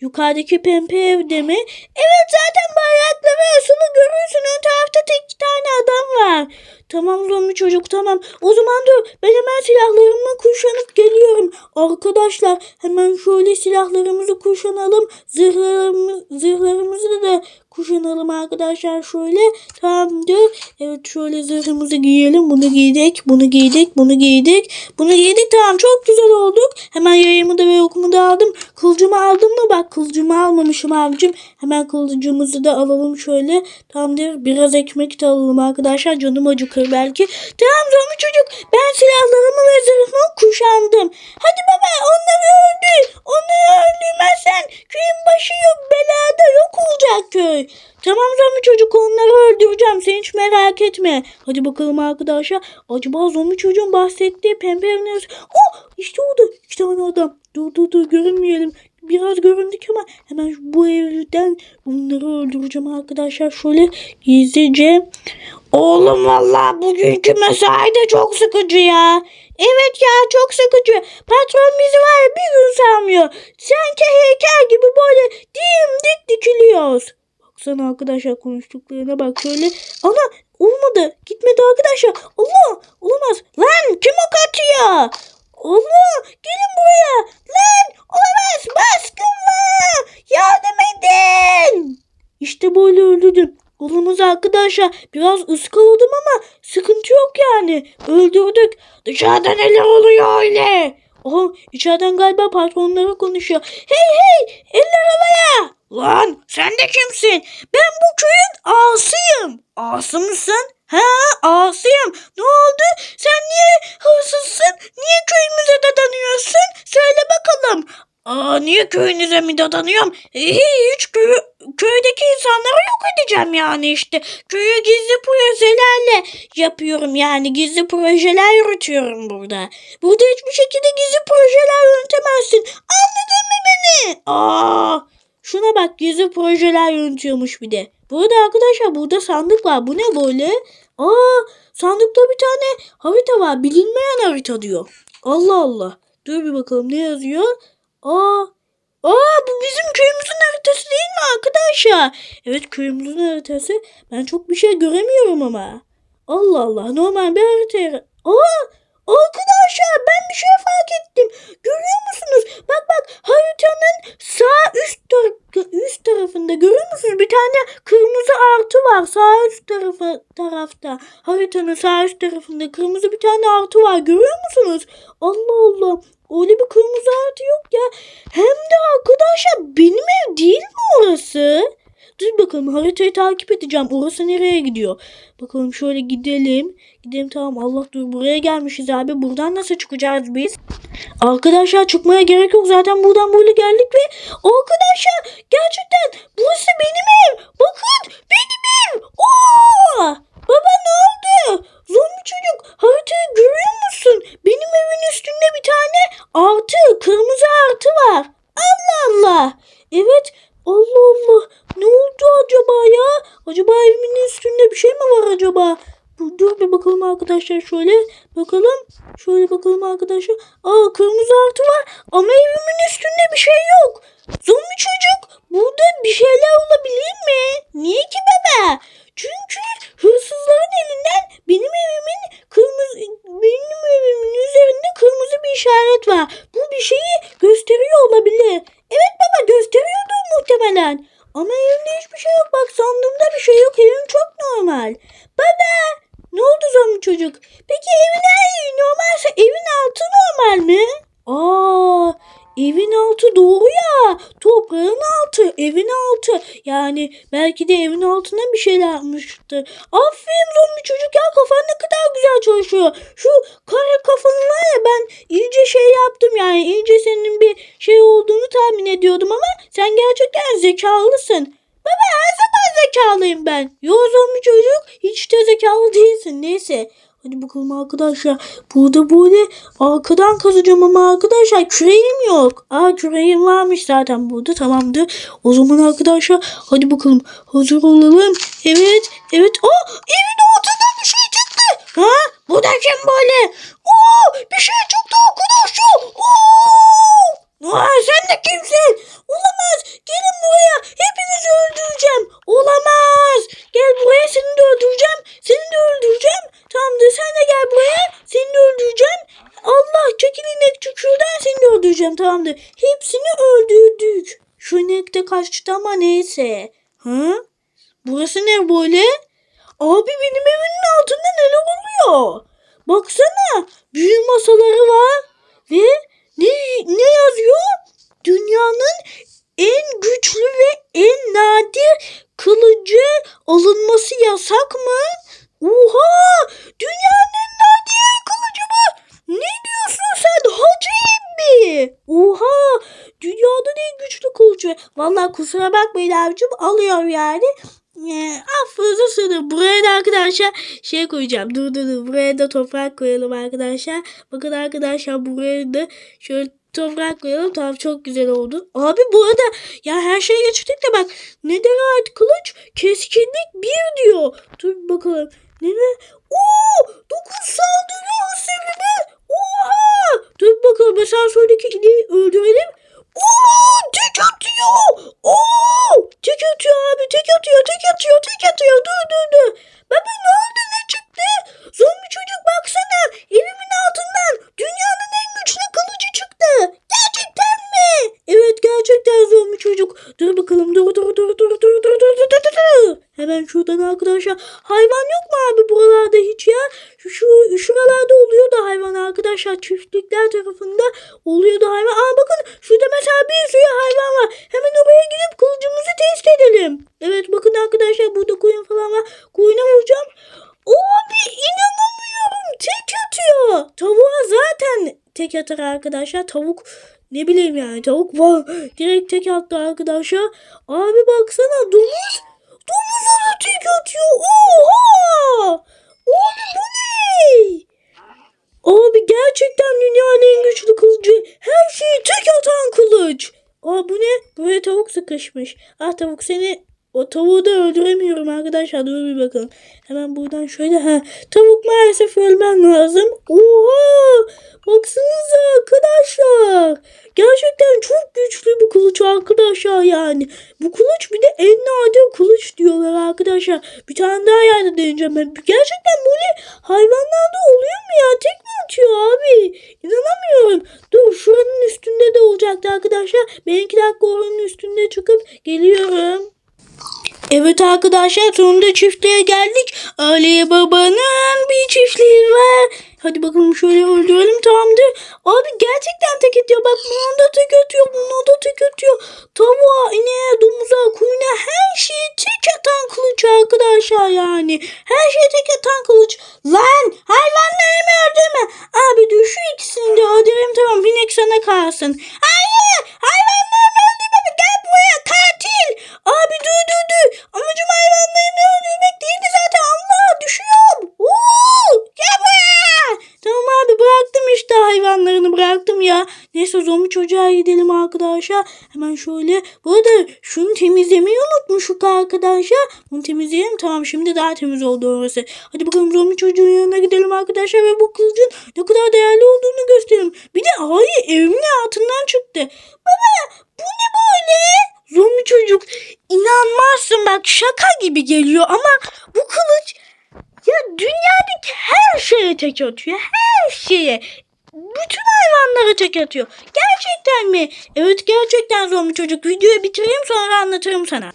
Yukarıdaki pembe evde mi? Evet zaten bayrakları asılı görürsün. Ön tarafta tek iki tane adam var. Tamam zombi çocuk tamam. O zaman dur ben hemen silahlarımı kuşanıp geliyorum. Arkadaşlar hemen şöyle silahlarımızı kuşanalım. Zırhlarımız, zırhlarımızı da kuşanalım arkadaşlar şöyle. Tamamdır. Evet şöyle zırhımızı giyelim. Bunu giydik, bunu giydik, bunu giydik. Bunu giydik tamam çok güzel olduk. Hemen yayımı da ve okumu da aldım. Kılıcımı aldım mı? Bak kılıcımı almamışım abicim. Hemen kılıcımızı da alalım şöyle. Tamamdır. Biraz ekmek de alalım arkadaşlar. Canım acıkır belki. Tamam zombi çocuk. Ben silahlarımı ve zırhımı kuşandım. Hadi baba onları öldür. Onları öldürmezsen köyün başı yok. Belada yok olacak köy. Tamam zombi çocuk onları öldüreceğim. Sen hiç merak etme. Hadi bakalım arkadaşlar. Acaba zombi çocuğun bahsettiği pembe evine... Oh işte orada. İki tane adam. Dur dur dur görünmeyelim. Biraz göründük ama hemen bu evden bunları öldüreceğim arkadaşlar. Şöyle gizlice. Oğlum valla bugünkü mesai de çok sıkıcı ya. Evet ya çok sıkıcı. Patron bizi var bir gün salmıyor. Sanki heykel gibi böyle dimdik dikiliyoruz. Baksana arkadaşlar konuştuklarına bak şöyle. Ana olmadı. Gitmedi arkadaşlar. Allah olamaz. Lan kim ok atıyor? Allah gelin buraya. Lan olamaz. Baskın var. Yardım edin. İşte böyle öldürdüm. Olamaz arkadaşlar. Biraz ıskaladım ama sıkıntı yok yani. Öldürdük. Dışarıda neler oluyor öyle? Aha içeriden galiba patronları konuşuyor. Hey hey eller havaya. Lan sen de kimsin? Ben bu köyün ağasıyım. Ağası mısın? Ha ağasıyım. Ne oldu? Sen niye hırsızsın? Niye köyümüze dadanıyorsun? Söyle bakalım. Aa, niye köyünüze mi dadanıyorum? Ee, hiç köyü, köydeki insanları yok edeceğim yani işte. Köyü gizli projelerle yapıyorum yani gizli projeler yürütüyorum burada. Burada hiçbir şekilde gizli projeler yönetemezsin. Anladın mı beni? Aa, şuna bak gizli projeler yönetiyormuş bir de. Burada arkadaşlar burada sandık var. Bu ne böyle? Aa sandıkta bir tane harita var. Bilinmeyen harita diyor. Allah Allah. Dur bir bakalım ne yazıyor? Aa Aa bu bizim köyümüzün haritası değil mi arkadaşlar? Evet köyümüzün haritası. Ben çok bir şey göremiyorum ama. Allah Allah normal bir harita. Aa arkadaşlar ben bir şey fark ettim. Görüyor musunuz? Bak bak haritanın sağ üst, tar- üst tarafında görüyor? Bir tane kırmızı artı var sağ üst tarafı tarafta. Haritanın sağ üst tarafında kırmızı bir tane artı var görüyor musunuz? Allah Allah. Öyle bir kırmızı artı yok ya. Hem de arkadaşlar benim ev değil mi orası? Dur bakalım haritayı takip edeceğim. Orası nereye gidiyor? Bakalım şöyle gidelim. Gidelim tamam Allah dur buraya gelmişiz abi. Buradan nasıl çıkacağız biz? Arkadaşlar çıkmaya gerek yok. Zaten buradan böyle geldik ve arkadaşlar gerçekten burası benim ev. Bakın benim ev. Oo! Baba ne oldu? Zombi çocuk haritayı görüyor musun? Benim evin üstünde bir tane artı, kırmızı artı var. Allah Allah. Evet. Allah Allah. Ne oldu acaba ya? Acaba evimin üstünde bir şey mi var acaba? Dur bir bakalım arkadaşlar şöyle. Bakalım. Şöyle bakalım arkadaşlar. Aa kırmızı artı var ama evimin üstünde bir şey yok. Zombi çocuk burada bir şeyler olabilir mi? Niye ki baba? Çünkü hırsızların elinden benim evimin kırmızı benim evimin üzerinde kırmızı bir işaret var. Bu bir şeyi gösteriyor olabilir. Evet baba gösteriyordur evimde hiçbir şey yok. Bak sandığımda bir şey yok. Evim çok normal. Baba ne oldu zombi çocuk? Peki evin her normalse evin altı normal mi? Aa evin altı doğru ya. Toprağın altı, evin altı. Yani belki de evin altına bir şeyler yapmıştır. Aferin zombi çocuk ya kafan ne kadar güzel çalışıyor. Şu kare kafanı var ya ben iyice şey yaptım yani iyice senin bir şey olduğunu tahmin ediyordum ama sen gerçekten zekalısın. Baba her zaman zekalıyım ben. Yo zombi çocuk hiç de zekalı değilsin neyse. Hadi bakalım arkadaşlar. Burada böyle arkadan kazacağım ama arkadaşlar küreğim yok. Aa küreğim varmış zaten burada tamamdır. O zaman arkadaşlar hadi bakalım hazır olalım. Evet evet. Aa evin altından bir şey çıktı. Ha bu da kim böyle? Oo bir şey çıktı arkadaşlar. Oo! Aa, sen de kimsin? Olamaz. Gelin buraya. Hepinizi öldüreceğim. Olamaz. Gel buraya seni de öldüreceğim. Seni de öldüreceğim. Tamamdır sen de gel buraya. Seni de öldüreceğim. Allah çekil inek şuradan öldüreceğim. Tamamdır. Hepsini öldürdük. Şu inek de kaçtı ama neyse. Hı? Burası ne böyle? Abi benim evimin altında neler oluyor? Baksana büyü masaları var ve ne, ne yazıyor? Dünyanın en güçlü ve en nadir kılıcı alınması yasak mı? Oha! Dünyanın en nadir kılıcı bu. Ne diyorsun sen hacı mi? Oha! Dünyanın en güçlü kılıcı. Vallahi kusura bakmayın abicim alıyor yani. Ee, affınıza sığınırım. Buraya da arkadaşlar şey koyacağım. Dur dur dur. Buraya da toprak koyalım arkadaşlar. Bakın arkadaşlar buraya da şöyle toprak koyalım. Tamam çok güzel oldu. Abi bu arada ya her şeye geçtik de bak. Neden ait kılıç? Keskinlik bir diyor. Dur bakalım. Ne ne? Oo! Dokuz saldırı hasarını. Oha! Dur bakalım. Mesela şuradaki ineği öldürelim. Hemen şuradan arkadaşlar. Hayvan yok mu abi buralarda hiç ya? Şu, şu şuralarda oluyor da hayvan arkadaşlar. Çiftlikler tarafında oluyor da hayvan. Aa bakın şurada mesela bir sürü hayvan var. Hemen oraya gidip kılıcımızı test edelim. Evet bakın arkadaşlar burada koyun falan var. Koyuna vuracağım. Abi inanamıyorum. Tek atıyor. Tavuğa zaten tek atar arkadaşlar. Tavuk ne bileyim yani tavuk var. Direkt tek attı arkadaşlar. Abi baksana domuz. Domuz ona tek atıyor. Oha. Abi bu ne? Abi gerçekten dünyanın en güçlü kılıcı. Her şeyi tek atan kılıç. Aa bu ne? Buraya tavuk sıkışmış. Ah tavuk seni o tavuğu da öldüremiyorum arkadaşlar. Dur bir bakalım. Hemen buradan şöyle ha. Tavuk maalesef ölmem lazım. Oha! Baksanıza arkadaşlar. Gerçekten çok güçlü bu kılıç arkadaşlar yani. Bu kılıç bir de en nadir kılıç diyorlar arkadaşlar. Bir tane daha yerde deneyeceğim ben. Gerçekten böyle hayvanlarda oluyor mu ya? Tek mi atıyor abi? İnanamıyorum. Dur şuranın üstünde de olacaktı arkadaşlar. Ben iki dakika oranın üstünde çıkıp geliyorum. Evet arkadaşlar sonunda çiftliğe geldik. Ali babanın bir çiftliği var. Hadi bakalım şöyle öldürelim tamamdır. Abi gerçekten tek atıyor. Bak buna da tek atıyor. Buna da tek atıyor. Tavuğa, ineğe, domuza, kuyuna her şeyi tek atan kılıç arkadaşlar yani. Her şeyi tek atan kılıç. Lan hayvanlarımı öldürme. Abi şu ikisini de öldüreyim tamam. Inek sana kalsın. İşte hayvanlarını bıraktım ya. Neyse zombi çocuğa gidelim arkadaşlar. Hemen şöyle. Bu arada şunu temizlemeyi unutmuşuk arkadaşlar. Bunu temizleyelim. Tamam şimdi daha temiz oldu orası. Hadi bakalım zombi çocuğun yanına gidelim arkadaşlar. Ve bu kılıcın ne kadar değerli olduğunu gösterelim. Bir de hayır evimin altından çıktı. Baba bu ne böyle? Zombi çocuk inanmazsın bak şaka gibi geliyor ama bu kılıç ya dünyadaki her şeye tek atıyor. Her şeye. Bütün hayvanlara tek atıyor. Gerçekten mi? Evet gerçekten zombi çocuk. Videoyu bitireyim sonra anlatırım sana.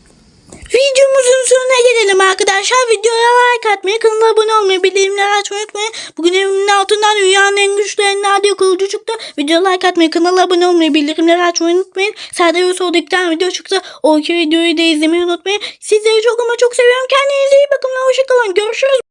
Videomuzun sonuna gelelim arkadaşlar. Videoya like atmayı, kanala abone olmayı, bildirimleri açmayı unutmayın. Bugün evimin altından dünyanın en güçlü en nadir çıktı. Videoya like atmayı, kanala abone olmayı, bildirimleri açmayı unutmayın. Sağda ve solda iki tane video çıktı. O iki videoyu da izlemeyi unutmayın. Sizleri çok ama çok seviyorum. Kendinize iyi bakın ve hoşçakalın. Görüşürüz.